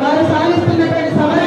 వారు సాగిస్తున్నటువంటి సమరానికి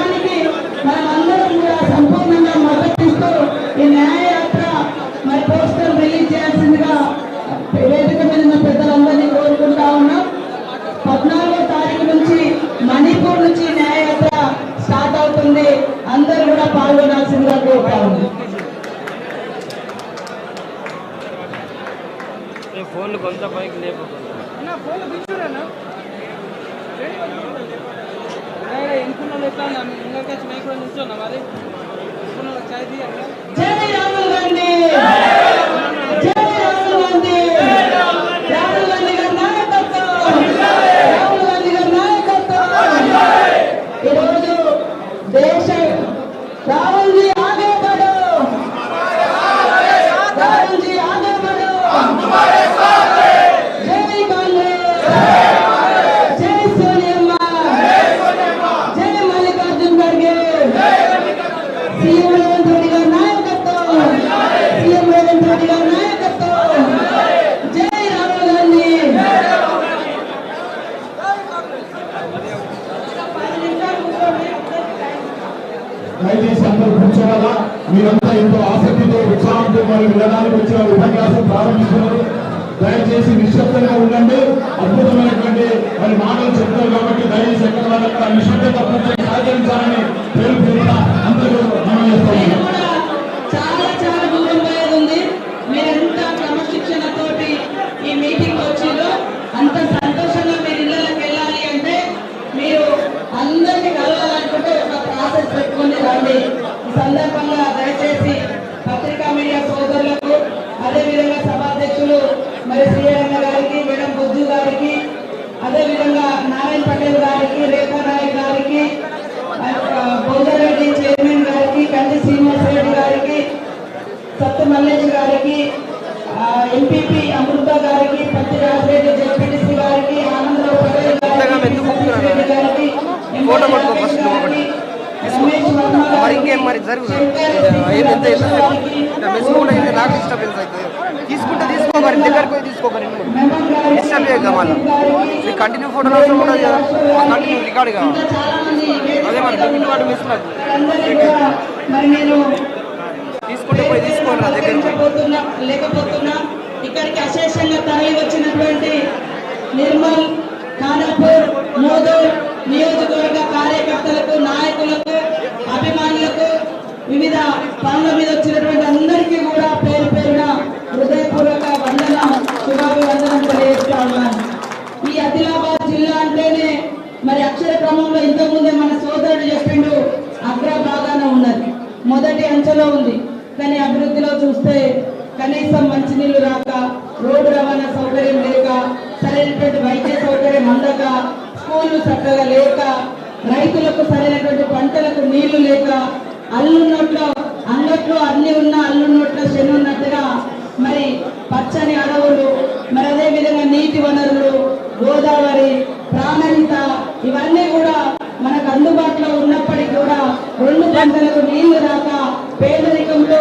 గారికి, చేద్దాం మళ్ళీ గారికి, కంటిన్యూ ఫోటోలు అవసరం ఉండదు కదా. కంటిన్యూ రికార్డ్ కావాలి. అదే మన లిమిట్ వాటి మిస్ నాకు తీసుకుంటే పోయి తీసుకోండి నా దగ్గర లేకపోతున్నా ఇక్కడికి అశేషంగా తరలి వచ్చినటువంటి నిర్మల్ ఖానాపూర్ మోదూర్ నియోజకవర్గ కార్యకర్తలకు నాయకులకు అభిమానులకు వివిధ పనుల మీద వచ్చినటువంటి అందరికీ కూడా పేరు పేరున హృదయపూర్వక వందన శుభాభివందనం తెలియజేస్తా ఉన్నాను ఈ ఆదిలాబాద్ జిల్లా అంటేనే మరి అక్షర క్రమంలో ఇంతకుముందే మన సోదరుడు చెప్పిండు అగ్ర బాగానే ఉన్నది. మొదటి అంచెలో ఉంది. కానీ అభివృద్ధిలో చూస్తే కనీసం మంచినీళ్ళు రాక రోడ్డు రవాణా సౌకర్యం లేక సరైనటువంటి వైద్య సౌకర్యం అందక స్కూళ్ళు చక్కగా లేక రైతులకు సరైనటువంటి పంటలకు నీళ్ళు లేక అల్లున్నట్లు అన్నట్లు అన్ని ఉన్న అల్లున్నట్లు శని ఉన్నట్టుగా మరి పచ్చని అడవులు మరి అదే విధంగా నీటి వనరులు గోదావరి ప్రాణహిత ఇవన్నీ కూడా మనకు అందుబాటులో ఉన్నప్పటికీ కూడా రెండు పంటలకు నీళ్ళు రాక పేదరికంలో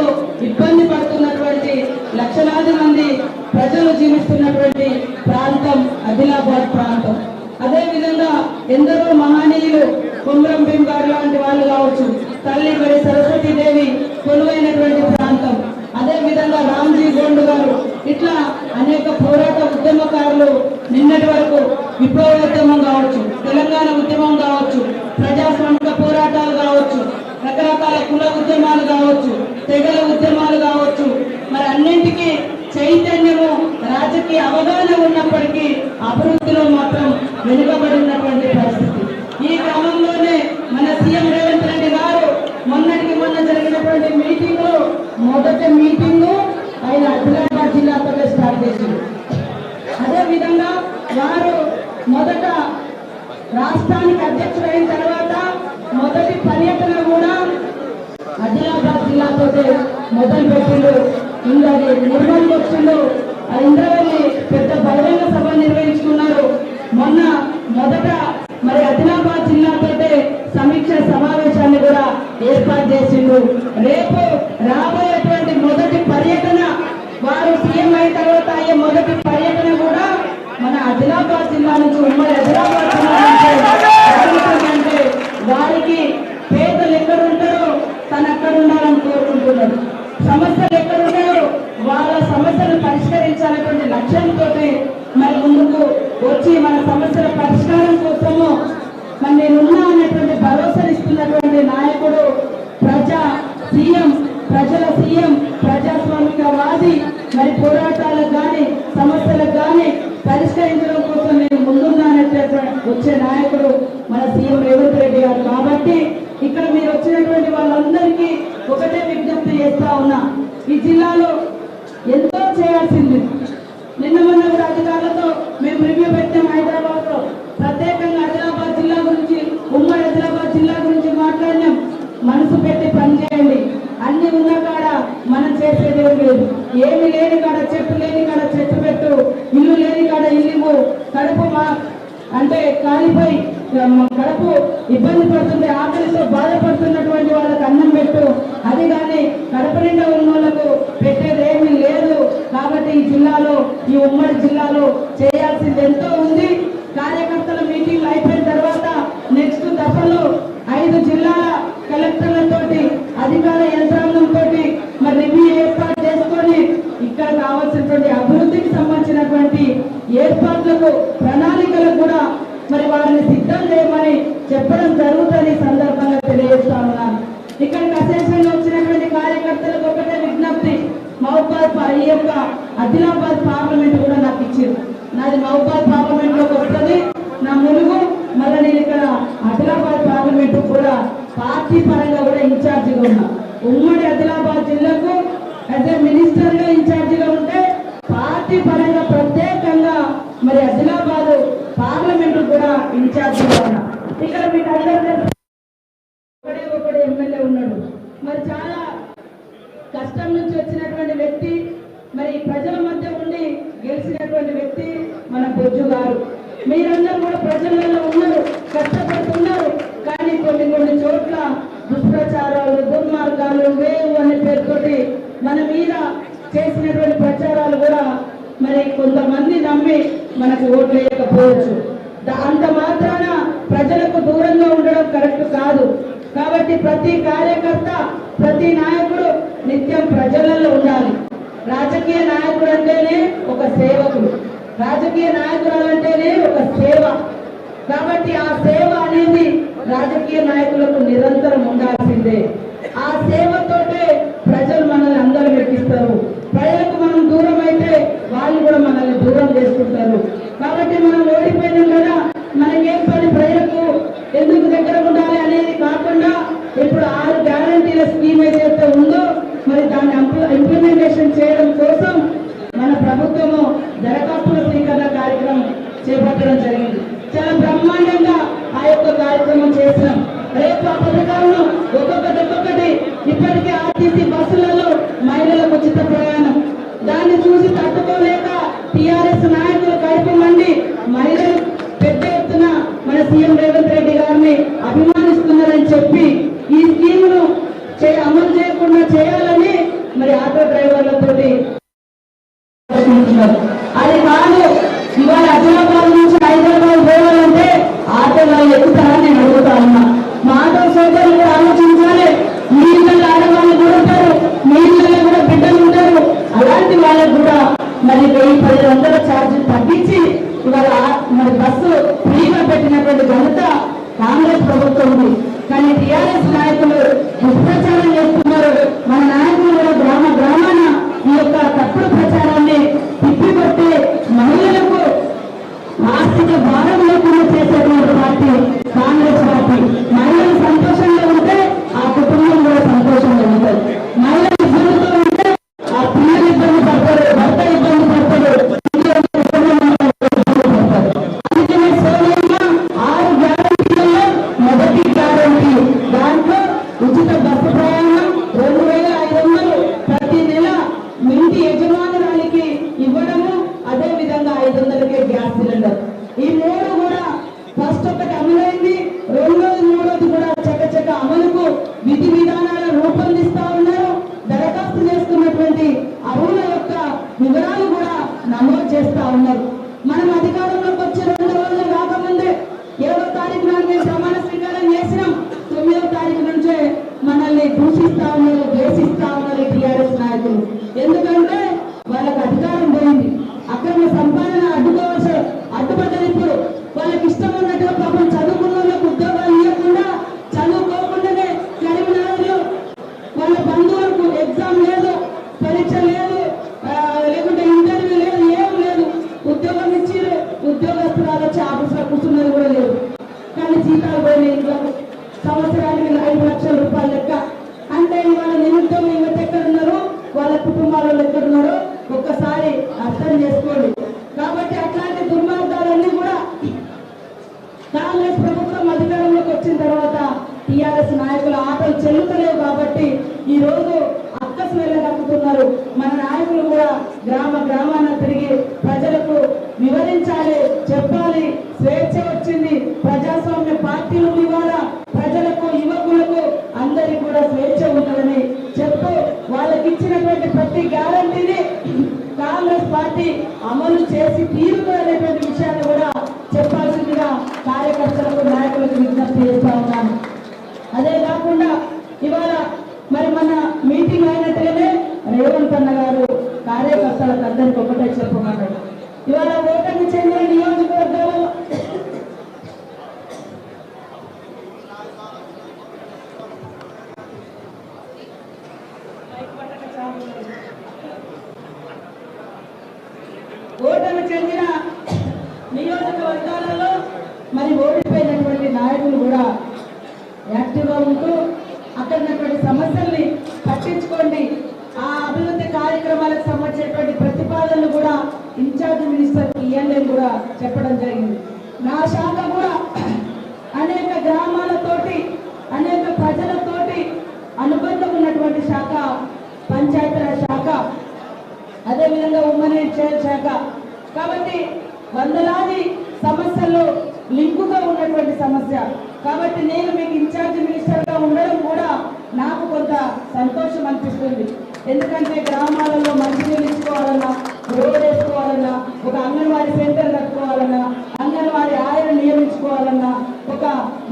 ఇబ్బంది పడుతున్నటువంటి లక్షలాది మంది ప్రజలు జీవిస్తున్నటువంటి ప్రాంతం ఆదిలాబాద్ ప్రాంతం. అదే విధంగా ఎందరో మహనీయులు కుమ్రం భీమ్ గారు లాంటి వాళ్ళు కావచ్చు తల్లి మరి సరస్వతీదేవి కొలువైనటువంటి ప్రాంతం. అదే విధంగా రామ్జీ గోండు గారు. ఇట్లా అనేక పోరాట ఉద్యమకారులు నిన్నటి వరకు విప్లవోద్యమం కావచ్చు తెలంగాణ ఉద్యమం కావచ్చు ప్రజాస్వామిక పోరాటాలు కావచ్చు రకరకాల కుల ఉద్యమాలు కావచ్చు తెగల ఉద్యమాలు కావచ్చు. మరి అన్నింటికీ చైతన్యము రాజకీయ అవగాహన ఉన్నప్పటికీ అభివృద్ధిలో మాత్రం వెనుకబడి ఉన్నటువంటి పరిస్థితి ఈ క్రమంలోనే మన సీఎం రేవంత్ రెడ్డి గారు మొన్నటికి మొన్న జరిగినటువంటి మీటింగ్లో మొదటి మీటింగ్ ఆయన ఆదిలాబాద్ జిల్లాతోనే స్టార్ట్ చేసింది అదే విధంగా వారు మొదట రాష్ట్రానికి అధ్యక్షుడైన తర్వాత మొదటి పర్యటన కూడా ఆదిలాబాద్ జిల్లాతో మొదలు పెట్టిండు. ఇంకా నిర్మల్ వచ్చిండు. ఆ ఇంద్రవల్లి పెద్ద బహిరంగ సభ నిర్వహించుకున్నారు. మొన్న మొదట మరి ఆదిలాబాద్ జిల్లాతో సమీక్ష సమావేశాన్ని కూడా ఏర్పాటు చేసిండు. రేపు మొదటి పర్యటన కూడా మన ఆదిలాబాద్ జిల్లా నుంచి ఉమ్మడి ఆదిలాబాద్ చెప్పడం జరుగుతుంది సందర్భంగా తెలియజేస్తా ఉన్నాను ఇక్కడికి అసెంబ్లీలో వచ్చినటువంటి కార్యకర్తలకు ఒకటే విజ్ఞప్తి. మా ఈ యొక్క అదిలా మన మీద చేసినటువంటి ప్రచారాలు కూడా మరి కొంతమంది నమ్మి మనకు ఓట్లు వేయకపోవచ్చు. అంత మాత్రాన ప్రజలకు దూరంగా ఉండడం కరెక్ట్ కాదు. కాబట్టి ప్రతి కార్యకర్త ప్రతి నాయకుడు నిత్యం ప్రజలలో ఉండాలి. రాజకీయ నాయకుడు అంటేనే ఒక సేవకుడు. రాజకీయ నాయకురాలంటేనే ఒక సేవ. కాబట్టి ఆ సేవ అనేది రాజకీయ నాయకులకు నిరంతరం ఉండాల్సిందే. ఆ సేవతోటే ప్రజలు మనల్ని అందరూ మెప్పిస్తారు ప్రజలకు మనం దూరం అయితే వాళ్ళు కూడా మనల్ని దూరం చేసుకుంటారు. కాబట్టి మనం ఓడిపోయినాం కదా మనకేం పని ప్రజలకు ఎందుకు దగ్గర ఉండాలి అనేది కాకుండా ఇప్పుడు ఆరు గ్యారంటీల స్కీమ్ ఏదైతే ఉందో మరి దాన్ని ఇంప్లిమెంటేషన్ చేయడం మొదలైంది. రెండు రోజులు కూడా చక్క చక్క అమలుకు విధి విధానం కార్యకర్తలకు అందరికీ ఒకటే చెప్పమన్నాడు. ఇవాళ ఓటమి చెందిన నియోజకవర్గం కాబట్టి వందలాది సమస్యల్లో లింకుగా ఉన్నటువంటి సమస్య. కాబట్టి నేను మీకు ఇన్ఛార్జ్ మినిస్టర్గా ఉండడం కూడా నాకు కొంత సంతోషం అనిపిస్తుంది. ఎందుకంటే గ్రామాలలో మంచినీళ్ళు ఇచ్చుకోవాలన్నా రోడ్ వేసుకోవాలన్నా ఒక అంగన్వాడీ సెంటర్ కట్టుకోవాలన్నా అంగన్వాడీ ఆయన నియమించుకోవాలన్నా ఒక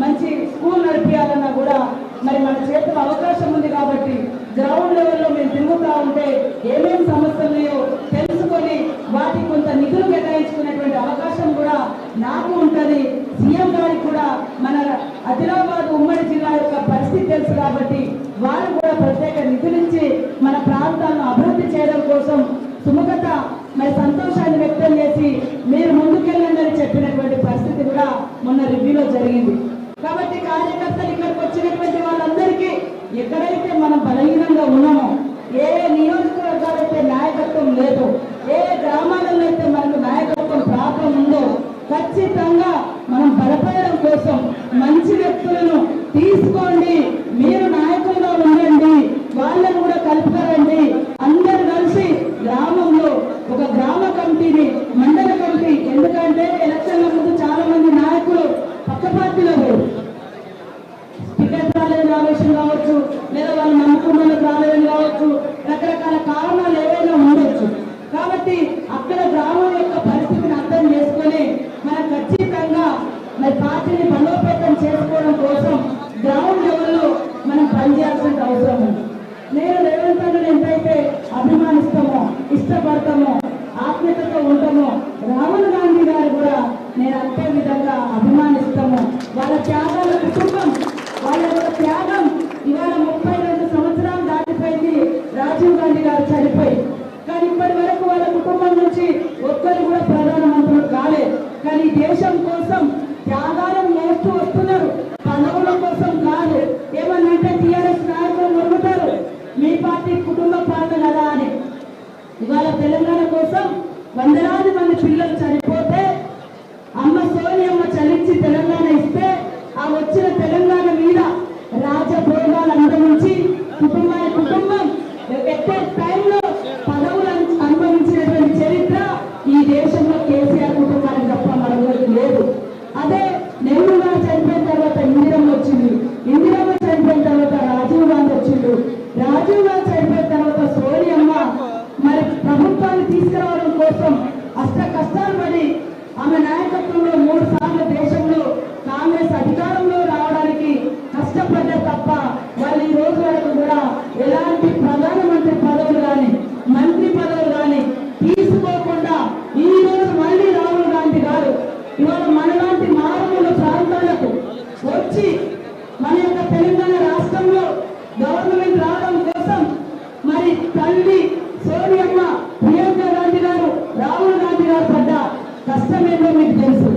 మంచి స్కూల్ నడిపించాలన్నా కూడా మరి మన చేతిలో అవకాశం ఉంది కాబట్టి గ్రౌండ్ లెవెల్లో మేము తిరుగుతూ ఉంటే ఏమేమి సమస్యలు ఉన్నాయో తెలుసుకొని వాటికి కొంత నిధులు కేటాయించుకునేటువంటి అవకాశం కూడా నాకు ఉంటుంది. సీఎం గారికి కూడా మన ఆదిలాబాద్ ఉమ్మడి జిల్లా యొక్క పరిస్థితి తెలుసు కాబట్టి వారు కూడా ప్రత్యేక నిధులించి మన ప్రాంతాలను అభివృద్ధి చేయడం కోసం సుముఖత మరి సంతోషాన్ని వ్యక్తం చేసి మీరు ముందుకెళ్ళండి అని చెప్పినటువంటి పరిస్థితి కూడా మొన్న రివ్యూలో జరిగింది. కాబట్టి కార్యకర్తలు ఇక్కడికి వచ్చినటువంటి ఎక్కడైతే మనం బలహీనంగా ఉన్నామో ఏ నియోజకవర్గాలైతే నాయకత్వం లేదో కష్టం ఏంటో మీకు తెలుసు.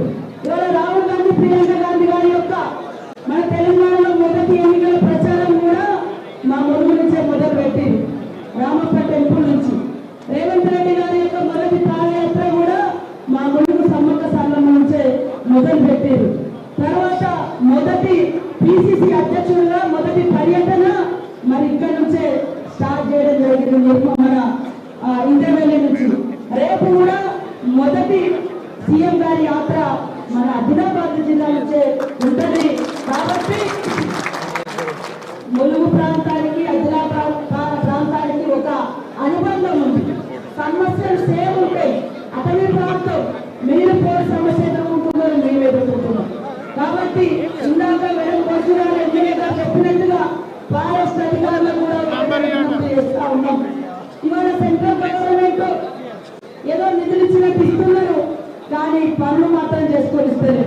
ఏదో నిధులు ఇచ్చినట్టు ఇస్తున్నారు. కానీ పనులు మాత్రం చేసుకొని ఇస్తారు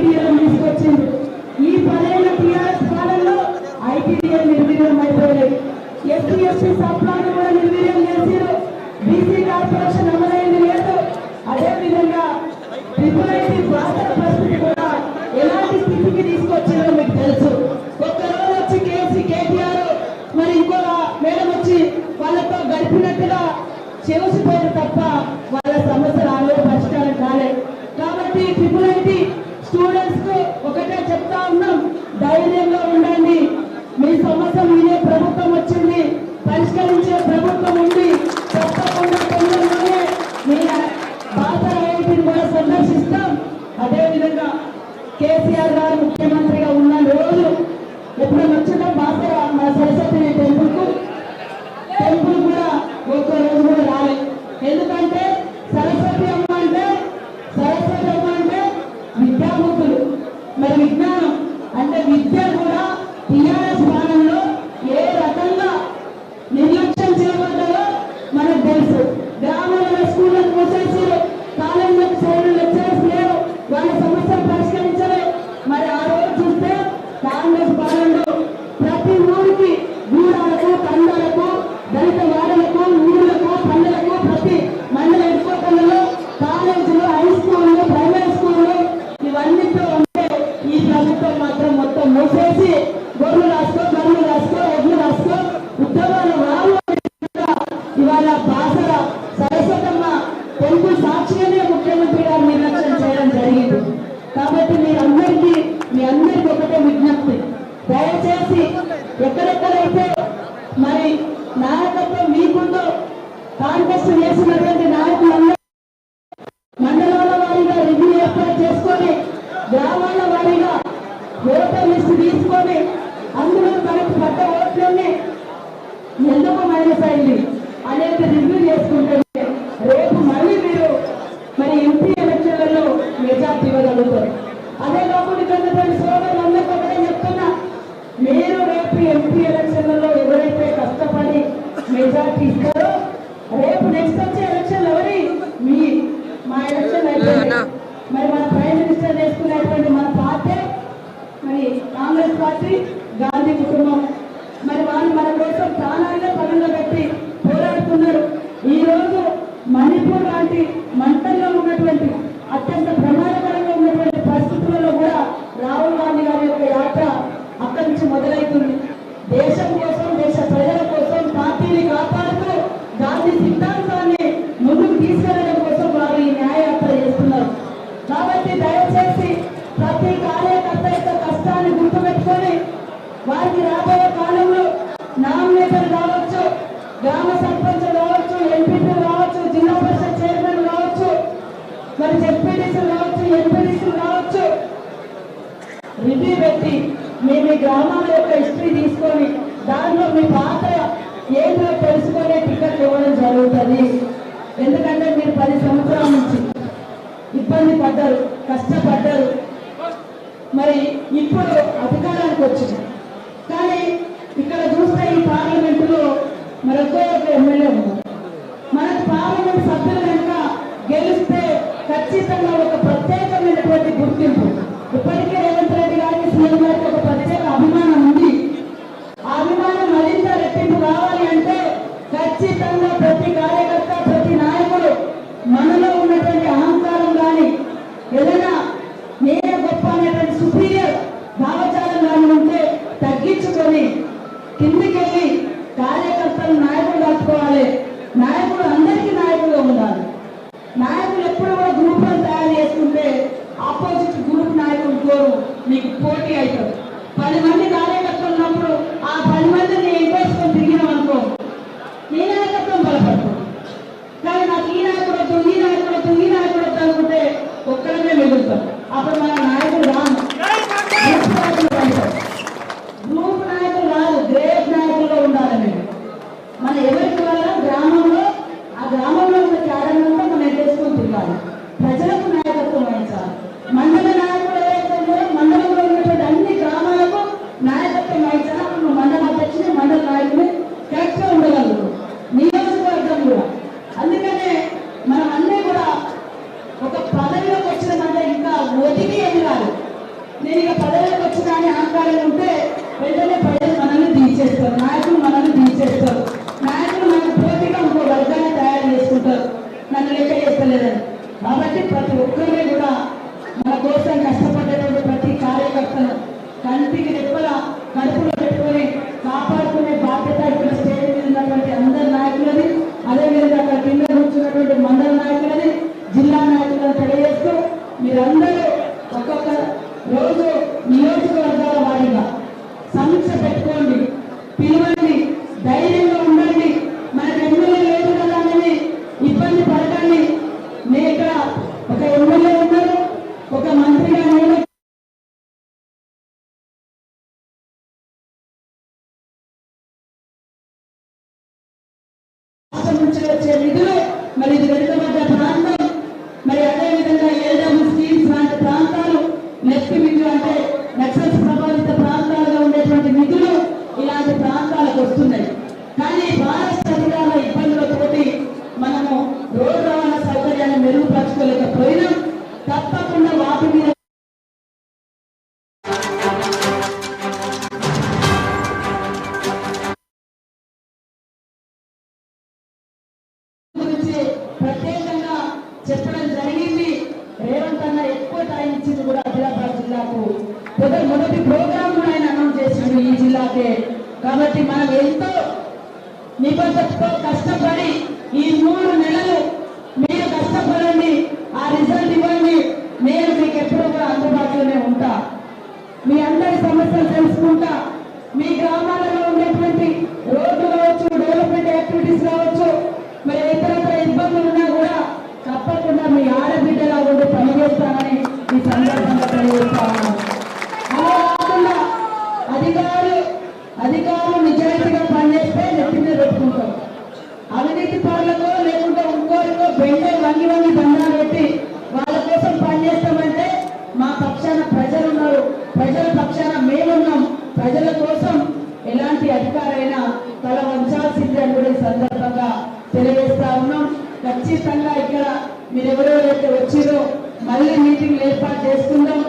ఐటీడీఎల్ తీసుకొచ్చింది. ఈ పదేళ్ళ టీఆర్ఎస్ పాలనలో ఐటీడీఎల్ నిర్వీర్యం అయిపోయినాయి ఎస్సీ ఎస్టీ బీసీ కార్పొరేషన్ అమలైంది లేదు. అదేవిధంగా ట్రిపుల్ ఐటీ కూడా ఎలాంటి స్థితికి తీసుకొచ్చిందో మీకు తెలుసు. ఒక్క రోజు వచ్చి కేసీ కేటీఆర్ మరి ఇంకో మేడం వచ్చి వాళ్ళతో గడిపినట్టుగా చేసిపోయి से कम बात करा मैं सरसों ఇవాళ బాసర సరస్వతమ్మ తెలుగు సాక్షిగానే ముఖ్యమంత్రి గారు నిర్లక్ష్యం చేయడం జరిగింది. కాబట్టి మీరందరికీ మీ అందరికి ఒకటే విజ్ఞప్తి. దయచేసి ఎక్కడెక్కడైతే మరి నాయకత్వం మీకుందో కాంటెస్ట్ చేసినటువంటి రివ్యూ పెట్టి మీ మీ గ్రామాల యొక్క హిస్టరీ తీసుకొని దానిలో మీ పాత ఏదో తెలుసుకునే టికెట్ ఇవ్వడం జరుగుతుంది. ఎందుకంటే మీరు పది సంవత్సరాల నుంచి ఇబ్బంది పడ్డారు కష్టపడ్డారు. మరి ఇప్పుడు అధికారానికి వచ్చింది. కానీ ఇక్కడ చూస్తే ఈ పార్లమెంటులో లో మరొకే ఒక ఎమ్మెల్యే ఉన్నారు. మనకు పార్లమెంట్ సభ్యులు కనుక గెలిస్తే ఖచ్చితంగా ఒక ప్రత్యేక మొదటి ప్రోగ్రామ్ ఆయన అనౌన్స్ చేసిండు ఈ జిల్లాకే. కాబట్టి మనం ఎంతో నిబద్ధతతో కష్టపడి ఈ మూడు నెలలు ప్రజల కోసం ఎలాంటి అధికారైనా తల వంచాల్సిందే అని సందర్భంగా తెలియజేస్తా ఉన్నాం. ఖచ్చితంగా ఇక్కడ మీరెవరో అయితే వచ్చిందో మళ్ళీ మీటింగ్ ఏర్పాటు చేసుకుందాం.